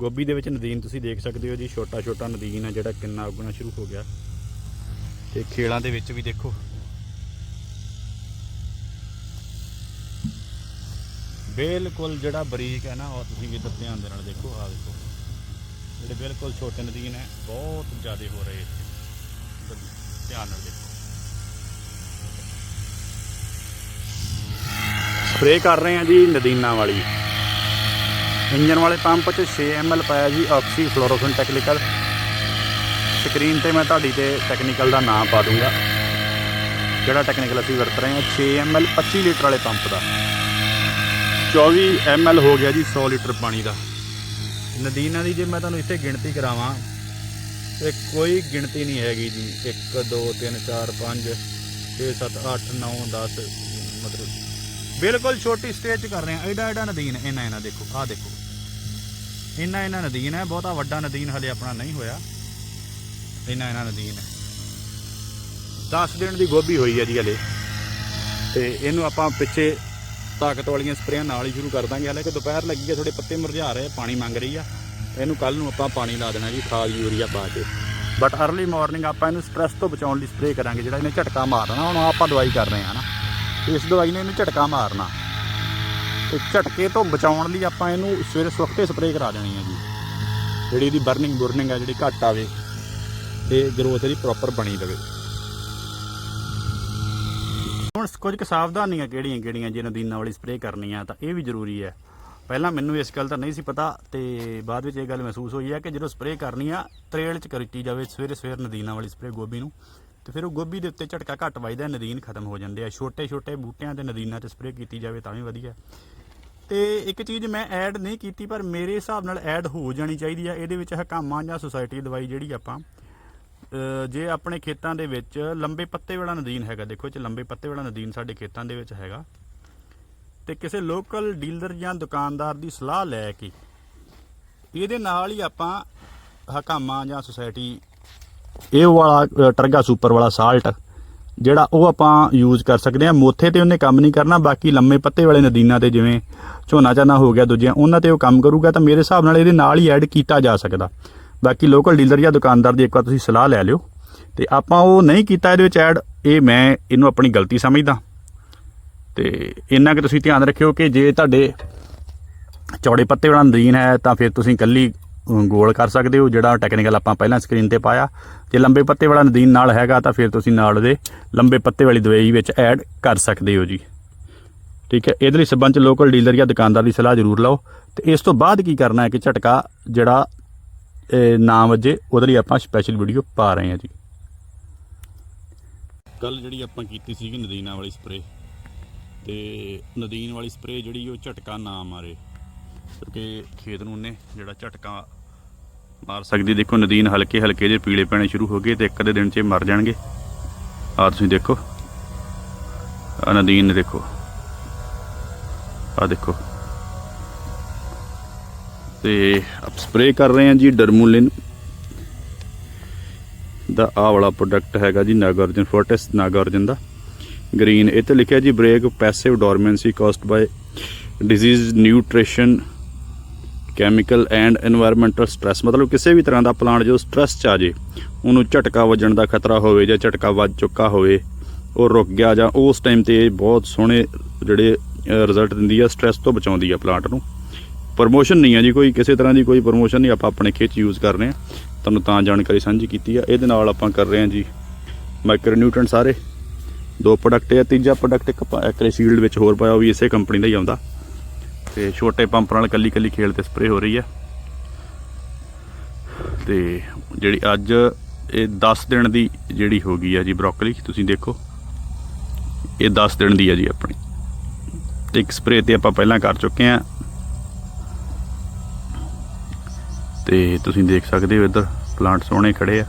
ਗੋਭੀ ਦੇ ਵਿੱਚ ਨਦੀਨ ਤੁਸੀਂ ਦੇਖ ਸਕਦੇ ਹੋ ਜੀ, ਛੋਟਾ ਛੋਟਾ ਨਦੀਨ ਹੈ ਜਿਹੜਾ ਕਿੰਨਾ ਉੱਗਣਾ ਸ਼ੁਰੂ ਹੋ ਗਿਆ। ਤੇ ਖੇਲਾਂ ਦੇ ਵਿੱਚ ਵੀ ਦੇਖੋ। ਬਿਲਕੁਲ ਜਿਹੜਾ ਬਰੀਕ ਹੈ ਨਾ, ਉਹ ਤੁਸੀਂ ਵੀ ਧਿਆਨ ਦੇ ਨਾਲ ਦੇਖੋ ਆ ਦੇਖੋ। ਜਿਹੜੇ ਬਿਲਕੁਲ ਛੋਟੇ ਨਦੀਨ ਹੈ, ਬਹੁਤ ਜ਼ਿਆਦਾ ਹੋ ਰਹੇ ਧਿਆਨ ਨਾਲ ਦੇਖੋ। ਸਪਰੇਅ ਕਰ ਰਹੇ ਹਾਂ ਜੀ ਨਦੀਨਾਂ ਵਾਲੀ। ਇੰਜਨ ਵਾਲੇ ਪੰਪ 'ਚ 6 ml ਪਾਇਆ ਜੀ ਆਕਸੀ ਫਲੋਰੋਫਿਨ ਟੈਕਨੀਕਲ। ਸਕਰੀਨ ਤੇ ਮੈਂ ਤੁਹਾਡੀ ਤੇ ਟੈਕਨੀਕਲ ਦਾ ਨਾਮ ਪਾ ਦੂੰਗਾ। ਜਿਹੜਾ ਟੈਕਨੀਕਲ ਅਸੀਂ ਵਰਤ ਰਹੇ ਹਾਂ 6 ml 25 ਲੀਟਰ ਵਾਲੇ ਪੰਪ ਦਾ। 24 ml ਹੋ ਗਿਆ ਜੀ 100 ਲੀਟਰ ਪਾਣੀ ਦਾ। ਨਦੀਨਾਂ ਦੀ ਜੇ ਮੈਂ ਤੁਹਾਨੂੰ ਇੱਥੇ ਗਿਣਤੀ ਕਰਾਵਾਂ, ਤੇ ਕੋਈ ਗਿਣਤੀ ਨਹੀਂ ਹੈਗੀ ਜੀ। 1 2 3 4 5 6 7 8 9 10 ਮਤਲਬ ਬਿਲਕੁਲ ਛੋਟੀ ਸਟੇਜ 'ਚ ਕਰ ਰਹੇ ਆ ਐਡਾ ਐਡਾ ਨਦੀਨ ਇਹਨਾਂ ਇਹਨਾਂ ਦੇਖੋ, ਆਹ ਦੇਖੋ। ਇੰਨਾ ਇੰਨਾ ਨਦੀਨ ਹੈ ਬਹੁਤਾ ਵੱਡਾ ਨਦੀਨ ਹਲੇ ਆਪਣਾ ਨਹੀਂ ਹੋਇਆ। ਇੰਨਾ ਇੰਨਾ ਨਦੀਨ ਹੈ। 10 ਦਿਨ ਦੀ ਗੋਭੀ ਹੋਈ ਹੈ ਜੀ ਹਲੇ। ਤੇ ਇਹਨੂੰ ਆਪਾਂ ਪਿੱਛੇ ਤਾਕਤ ਵਾਲੀਆਂ ਸਪਰੇਆਂ ਨਾਲ ਹੀ ਸ਼ੁਰੂ ਕਰ ਦਾਂਗੇ। ਹਾਲੇ ਕਿ ਦੁਪਹਿਰ ਲੱਗੀ ਹੈ ਥੋੜੇ ਪੱਤੇ ਮੁਰਝਾ ਰਹੇ ਆ, ਪਾਣੀ ਮੰਗ ਰਹੀ ਆ। ਇਹਨੂੰ ਕੱਲ ਨੂੰ ਆਪਾਂ ਪਾਣੀ ਲਾ ਦੇਣਾ ਜੀ ਖਾਦ ਯੂਰੀਆ ਪਾ ਕੇ। ਬਟ ਅਰਲੀ ਮਾਰਨਿੰਗ ਆਪਾਂ ਇਹਨੂੰ ਸਟ੍ਰੈਸ ਤੋਂ ਬਚਾਉਣ ਲਈ ਸਪਰੇਅ ਕਰਾਂਗੇ ਜਿਹੜਾ ਇਹਨੇ ਝਟਕਾ ਮਾਰਨਾ ਹੁਣ ਆਪਾਂ ਦਵਾਈ ਕਰ ਰਹੇ ਹਾਂ ਨਾ। ਇਸ ਦਵਾਈ ਨੇ ਇਹਨੂੰ ਝਟਕਾ ਮਾਰਨਾ। ਤੇ ਝਟਕੇ ਤੋਂ ਬਚਾਉਣ ਲਈ ਆਪਾਂ ਇਹਨੂੰ ਸਵੇਰੇ ਸਵਖਤੇ ਸਪਰੇਅ ਕਰਾ ਦੇਣੀ ਹੈ ਜੀ। ਜਿਹੜੀ ਇਹਦੀ ਬਰਨਿੰਗ ਬੁਰਨਿੰਗ ਆ ਜਿਹੜੀ ਘੱਟ ਆਵੇ ਤੇ ਗਰੋਥ ਇਹਦੀ ਪ੍ਰੋਪਰ ਬਣੀ ਰਵੇ। ਹੁਣ ਕੁਝ ਕੁ ਸਾਵਧਾਨੀਆਂ ਕਿਹੜੀਆਂ ਕਿਹੜੀਆਂ ਜੇ ਨਦੀਨਾਂ ਵਾਲੀ ਸਪਰੇਅ ਕਰਨੀ ਆ, ਤਾਂ ਇਹ ਵੀ ਜ਼ਰੂਰੀ ਹੈ। ਪਹਿਲਾਂ ਮੈਨੂੰ ਇਸ ਗੱਲ ਦਾ ਨਹੀਂ ਸੀ ਪਤਾ ਤੇ ਬਾਅਦ ਵਿੱਚ ਇਹ ਗੱਲ ਮਹਿਸੂਸ ਹੋਈ ਹੈ ਕਿ ਜਦੋਂ ਸਪਰੇਅ ਕਰਨੀ ਆ, ਤਰੇਲ ਚ ਕੀਤੀ ਜਾਵੇ, ਸਵੇਰੇ ਸਵੇਰ ਨਦੀਨਾਂ ਵਾਲੀ ਸਪਰੇਅ ਗੋਭੀ ਨੂੰ, ਤੇ ਫਿਰ ਉਹ ਗੋਭੀ ਦੇ ਉੱਤੇ ਝਟਕਾ ਘੱਟ ਵੱਜਦਾ, ਨਦੀਨ ਖਤਮ ਹੋ ਜਾਂਦੇ ਆ। ਛੋਟੇ ਛੋਟੇ ਬੂਟਿਆਂ ਤੇ ਨਦੀਨਾਂ 'ਚ ਸਪਰੇਅ ਕੀਤੀ ਜਾਵੇ ਤਾਂ ਵੀ ਵਧੀਆ। ਤੇ ਇੱਕ ਚੀਜ਼ ਮੈਂ ਐਡ ਨਹੀਂ ਕੀਤੀ ਪਰ ਮੇਰੇ ਹਿਸਾਬ ਨਾਲ ਐਡ ਹੋ ਜਾਣੀ ਚਾਹੀਦੀ ਆ। ਇਹਦੇ ਵਿੱਚ ਹਕਾਮਾਂ ਜਾਂ ਸੁਸਾਇਟੀ ਦਵਾਈ ਜਿਹੜੀ ਆਪਾਂ ਜੇ ਆਪਣੇ ਖੇਤਾਂ ਦੇ ਵਿੱਚ ਲੰਬੇ ਪੱਤੇ ਵਾਲਾ ਨਦੀਨ ਹੈਗਾ ਦੇਖੋ ਇਹ ਲੰਬੇ ਪੱਤੇ ਵਾਲਾ ਨਦੀਨ ਸਾਡੇ ਖੇਤਾਂ ਦੇ ਵਿੱਚ ਹੈਗਾ। ਤੇ ਕਿਸੇ ਲੋਕਲ ਡੀਲਰ ਜਾਂ ਦੁਕਾਨਦਾਰ ਦੀ ਸਲਾਹ ਲੈ ਕੇ ਇਹਦੇ ਨਾਲ ਹੀ ਆਪਾਂ ਹਕਾਮਾਂ ਜਾਂ ਸੁਸਾਇਟੀ ਇਹ ਵਾਲਾ ਅ, ਟਰਗਾ ਸੁਪਰ ਵਾਲਾ ਸਾਲਟ ਜਿਹੜਾ ਉਹ ਆਪਾਂ ਯੂਜ਼ ਕਰ ਸਕਦੇ ਹਾਂ। ਮੋਥੇ ਤੇ ਉਹਨੇ ਕੰਮ ਨਹੀਂ ਕਰਨਾ, ਬਾਕੀ ਲੰਮੇ ਪੱਤੇ ਵਾਲੇ ਨਦੀਨਾਂ ਤੇ ਜਿਵੇਂ ਝੋਨਾ ਚਾਨਾ ਹੋ ਗਿਆ, ਦੂਜਿਆਂ, ਉਹਨਾਂ ਤੇ ਉਹ ਕੰਮ ਕਰੂਗਾ ਤਾਂ ਮੇਰੇ ਹਿਸਾਬ ਨਾਲ ਇਹਦੇ ਨਾਲ ਹੀ ਐਡ ਕੀਤਾ ਜਾ ਸਕਦਾ। ਬਾਕੀ ਲੋਕਲ ਡੀਲਰ ਜਾਂ ਦੁਕਾਨਦਾਰ ਦੀ ਇੱਕ ਵਾਰ ਤੁਸੀਂ ਸਲਾਹ ਲੈ ਲਿਓ। ਤੇ ਆਪਾਂ ਉਹ ਨਹੀਂ ਕੀਤਾ ਇਹਦੇ ਵਿੱਚ ਐਡ ਇਹ ਮੈਂ ਇਹਨੂੰ ਆਪਣੀ ਗਲਤੀ ਸਮਝਦਾ। ਤੇ ਇੰਨਾ ਕਿ ਤੁਸੀਂ ਧਿਆਨ ਰੱਖਿਓ ਕਿ ਜੇ ਤੁਹਾਡੇ ਚੌੜੇ ਪੱਤੇ ਵਾਲਾ ਨਦੀਨ ਹੈ, ਤਾਂ ਫਿਰ ਤੁਸੀਂ ਇਕੱਲੀ ਗੋਲ ਕਰ ਸਕਦੇ ਹੋ, ਜਿਹੜਾ ਟੈਕਨੀਕਲ ਆਪਾਂ ਪਹਿਲਾਂ ਸਕਰੀਨ ਤੇ ਪਾਇਆ। ਜੇ ਲੰਬੇ ਪੱਤੇ ਵਾਲਾ ਨਦੀਨ ਨਾਲ ਹੈਗਾ, ਤਾਂ ਫਿਰ ਤੁਸੀਂ ਨਾਲ ਦੇ ਲੰਬੇ ਪੱਤੇ ਵਾਲੀ ਦਵਾਈ ਵਿੱਚ ਐਡ ਕਰ ਸਕਦੇ ਹੋ ਜੀ। ਠੀਕ ਹੈ, ਇਹਦੇ ਲਈ ਸਬੰਧ ਲੋਕਲ ਡੀਲਰ ਜਾਂ ਦੁਕਾਨਦਾਰ ਦੀ ਸਲਾਹ ਜ਼ਰੂਰ ਲਓ। ਤੇ ਇਸ ਤੋਂ ਬਾਅਦ ਕੀ ਕਰਨਾ ਹੈ ਕਿ ਝਟਕਾ ਜਿਹੜਾ, ਇਹ ਨਾ ਵੱਜੇ, ਉਹਦੇ ਲਈ ਆਪਾਂ ਸਪੈਸ਼ਲ ਵੀਡੀਓ ਪਾ ਰਹੇ ਹਾਂ ਜੀ। ਕੱਲ ਜਿਹੜੀ ਆਪਾਂ ਕੀਤੀ ਸੀਗੀ ਨਦੀਨਾਂ ਵਾਲੀ ਸਪਰੇ ਤੇ ਨਦੀਨ ਵਾਲੀ ਸਪਰੇ ਜਿਹੜੀ ਉਹ ਝਟਕਾ ਨਾ ਮਾਰੇ, ਕਿਉਂਕਿ ਖੇਤ ਨੂੰ ਨੇ ਜਿਹੜਾ ਝਟਕਾ ਮਾਰ ਸਕਦੀ ਦੇਖੋ, ਨਦੀਨ ਹਲਕੇ ਹਲਕੇ ਜਿਹੇ ਪੀਲੇ ਪੈਣੇ ਸ਼ੁਰੂ ਹੋ ਗਏ ਤੇ ਇੱਕ ਦੇ ਦਿਨ 'ਚ ਇਹ ਮਰ ਜਾਣਗੇ। ਆ ਤੁਸੀਂ ਦੇਖੋ। ਆ ਨਦੀਨ ਦੇਖੋ। ਆ ਦੇਖੋ। ਤੇ ਆਪ ਸਪਰੇ ਕਰ ਰਹੇ ਹਾਂ ਜੀ ਡਰਮੂਲਿਨ ਦਾ ਆ ਵਾਲਾ ਪ੍ਰੋਡਕਟ ਹੈਗਾ ਜੀ ਨਾਗਾਰਜਨ ਫੋਰਟਿਸ ਨਾਗਾਰਜਨ ਦਾ। ਗ੍ਰੀਨ ਇਹ ਤੇ ਲਿਖਿਆ ਜੀ break passive dormancy caused by disease nutrition chemical and environmental stress ਮਤਲਬ ਕਿਸੇ ਵੀ ਤਰ੍ਹਾਂ ਦਾ ਪਲਾਂਟ ਜੋ ਸਟ्रेस 'ਚ ਆ ਜੇ, ਉਹਨੂੰ ਝਟਕਾ ਵੱਜਣ ਦਾ ਖਤਰਾ ਹੋਵੇ ਜਾਂ ਝਟਕਾ ਵੱਜ ਚੁੱਕਾ ਹੋਵੇ, ਉਹ ਰੁਕ ਗਿਆ ਜਾਂ ਉਸ ਟਾਈਮ ਤੇ ਬਹੁਤ ਸੋਹਣੇ ਜਿਹੜੇ ਰਿਜ਼ਲਟ ਦਿੰਦੀ ਆ ਸਟ्रेस ਤੋਂ ਬਚਾਉਂਦੀ ਆ ਪਲਾਂਟ ਨੂੰ। ਪ੍ਰਮੋਸ਼ਨ ਨਹੀਂ ਆ ਜੀ ਕੋਈ, ਕਿਸੇ ਤਰ੍ਹਾਂ ਦੀ ਕੋਈ ਪ੍ਰਮੋਸ਼ਨ ਨਹੀਂ, ਆਪਾਂ ਆਪਣੇ ਖੇਤ ਯੂਜ਼ ਕਰ ਰਹੇ ਆ। ਤੁਹਾਨੂੰ ਤਾਂ ਜਾਣਕਾਰੀ ਸਾਂਝੀ ਕੀਤੀ ਆ। ਇਹਦੇ ਨਾਲ ਆਪਾਂ ਕਰ ਰਹੇ ਆ ਜੀ ਮਾਈਕਰੋ ਨਿਊਟ੍ਰੈਂਟ ਸਾਰੇ। ਦੋ ਪ੍ਰੋਡਕਟ ਆ, ਤੀਜਾ ਪ੍ਰੋਡਕਟ ਇੱਕ ਐਕਰੇ ਸ਼ੀਲਡ ਵਿੱਚ ਹੋਰ ਪਾਇਆ, ਉਹ ਵੀ ਇਸੇ ਕੰਪਨੀ ਦਾ ਹੀ ਆਉਂਦਾ। ਤੇ ਛੋਟੇ ਪੰਪ ਨਾਲ ਕੱਲੀ ਕੱਲੀ ਖੇਲ ਤੇ ਸਪਰੇ ਹੋ ਰਹੀ ਹੈ। ਤੇ ਜਿਹੜੀ ਅੱਜ ਇਹ 10 ਦਿਨ ਦੀ ਜਿਹੜੀ ਹੋ ਗਈ ਆ ਜੀ ਬ੍ਰੋਕਲੀ, ਤੁਸੀਂ ਦੇਖੋ। ਇਹ 10 ਦਿਨ ਦੀ ਹੈ ਜੀ ਆਪਣੀ। ਤੇ ਇੱਕ ਸਪਰੇ ਤੇ ਆਪਾਂ ਪਹਿਲਾਂ ਕਰ ਚੁੱਕੇ ਆ ਤੇ ਤੁਸੀਂ ਦੇਖ ਸਕਦੇ ਹੋ ਇੱਧਰ ਪਲਾਂਟ ਸੋਹਣੇ ਖੜੇ ਆ।